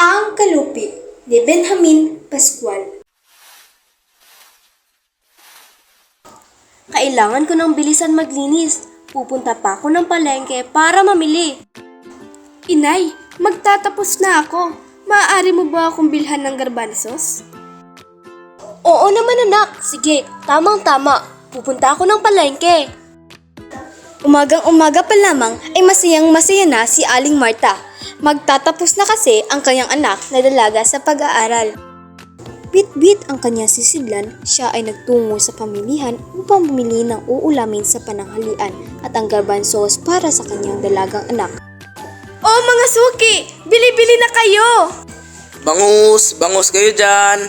Ang Kalupi ni Benjamin Pascual. Kailangan ko ng bilisan maglinis. Pupunta pa ako ng palengke para mamili. Inay, magtatapos na ako. Maaari mo ba akong bilhan ng garbanzos? Oo naman anak. Sige, tamang-tama. Pupunta ako ng palengke. Umagang umaga pa lamang ay masayang masaya na si Aling Marta. Magtatapos na kasi ang kanyang anak na dalaga sa pag-aaral. Bit-bit ang kanyang sisidlan, siya ay nagtungo sa pamilihan upang bumili ng uulamin sa pananghalian at ang garbanzos para sa kanyang dalagang anak. Oh mga suki! Bili-bili na kayo! Bangus! Bangus kayo dyan!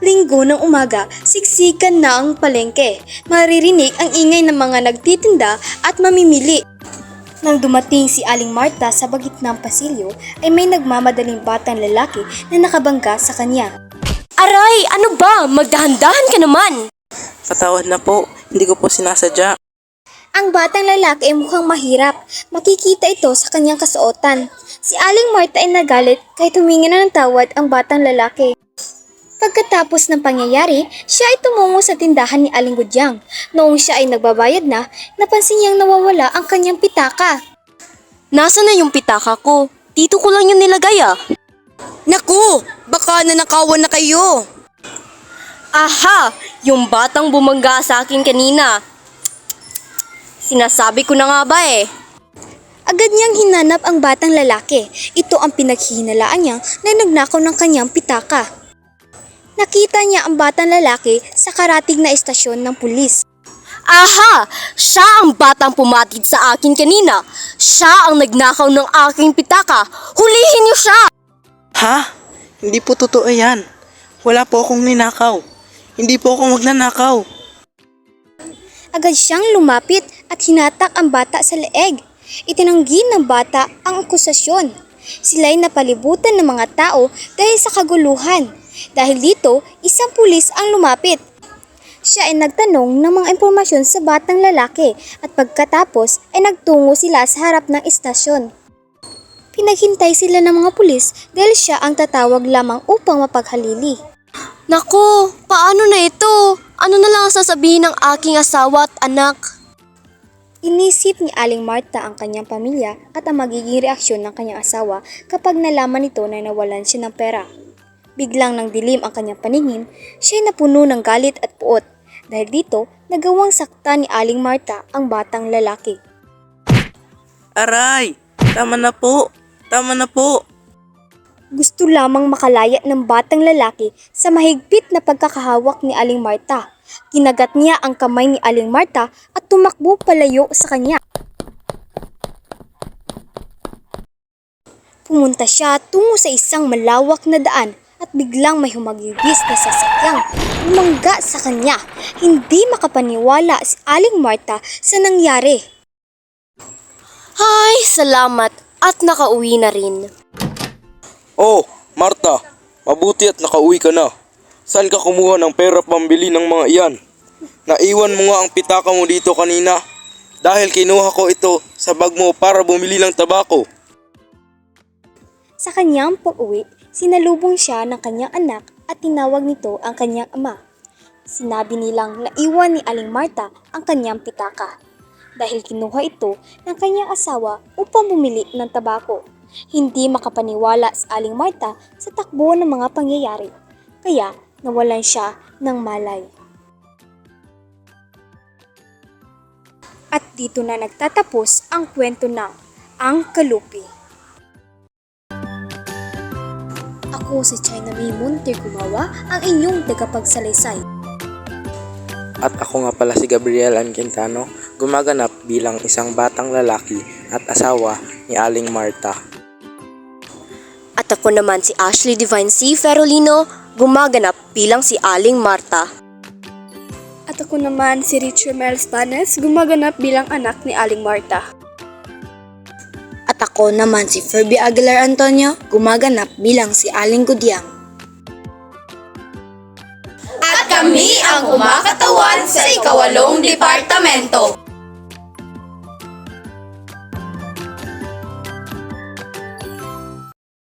Linggo ng umaga, siksikan na ang palengke. Maririnig ang ingay ng mga nagtitinda at mamimili. Nang dumating si Aling Marta sa bagit ng pasilyo, ay may nagmamadaling batang lalaki na nakabangga sa kanya. Aray, ano ba? Magdahan-dahan ka naman. Patawad na po, hindi ko po sinasadya. Ang batang lalaki ay mukhang mahirap. Makikita ito sa kanyang kasuotan. Si Aling Marta ay nagalit kahit humingi na ng tawad ang batang lalaki. Pagkatapos ng pangyayari, siya ay tumungo sa tindahan ni Aling Gudyang. Noong siya ay nagbabayad na, napansin niyang nawawala ang kanyang pitaka. Nasaan na yung pitaka ko? Dito ko lang yung nilagay ah. Naku, baka nanakawan na kayo. Aha! Yung batang bumangga sa akin kanina. Sinasabi ko na nga ba eh. Agad niyang hinanap ang batang lalaki. Ito ang pinaghihinalaan niya na nagnakaw ng kanyang pitaka. Nakita niya ang batang lalaki sa karatig na estasyon ng pulis. Aha! Siya ang batang pumatid sa akin kanina. Siya ang nagnakaw ng aking pitaka. Hulihin niyo siya! Ha? Hindi po totoo yan. Wala po akong ninakaw. Hindi po ako magnanakaw. Agad siyang lumapit at hinatak ang bata sa leeg. Itinanggi ng bata ang akusasyon. Sila'y napalibutan ng mga tao dahil sa kaguluhan. Dahil dito, isang pulis ang lumapit. Siya ay nagtanong ng mga impormasyon sa batang lalaki at pagkatapos ay nagtungo sila sa harap ng istasyon. Pinaghintay sila ng mga pulis dahil siya ang tatawag lamang upang mapaghalili. Nako, paano na ito? Ano na lang ang sasabihin ng aking asawa at anak? Inisip ni Aling Marta ang kanyang pamilya at ang magiging reaksyon ng kanyang asawa kapag nalaman nito na nawalan siya ng pera. Biglang nang dilim ang kanyang paningin, siya ay napuno ng galit at puot. Dahil dito, nagawang sakta ni Aling Marta ang batang lalaki. Aray! Tama na po! Tama na po! Gusto lamang makalaya ng batang lalaki sa mahigpit na pagkakahawak ni Aling Marta. Kinagat niya ang kamay ni Aling Marta at tumakbo palayo sa kanya. Pumunta siya tungo sa isang malawak na daan at biglang may humagibis na sasakyang umangga sa kanya. Hindi makapaniwala si Aling Marta sa nangyari. Ay, salamat at nakauwi na rin. Oh, Marta! Mabuti at nakauwi ka na. Saan ka kumuha ng pera pambili ng mga iyan? Naiwan mo nga ang pitaka mo dito kanina. Dahil kinuha ko ito sa bag mo para bumili ng tabako. Sa kanyang pag-uwi, sinalubong siya ng kanyang anak at tinawag nito ang kanyang ama. Sinabi nilang naiwan ni Aling Marta ang kanyang pitaka dahil kinuha ito ng kanyang asawa upang bumili ng tabako. Hindi makapaniwala si Aling Marta sa takbo ng mga pangyayari, kaya nawalan siya ng malay. At dito na nagtatapos ang kwento ng Ang Kalupi. Ako si China May Muntir Gumawa, ang inyong tagapagsalaysay. At ako nga pala si Gabriel Ann Quintano, gumaganap bilang isang batang lalaki at asawa ni Aling Marta. At ako naman si Ashley Divine C. Ferolino, gumaganap bilang si Aling Marta. At ako naman si Richard Mel Spanes, gumaganap bilang anak ni Aling Marta. At ako naman si Ferby Aguilar Antonio, gumaganap bilang si Aling Gudyang. At kami ang departamento.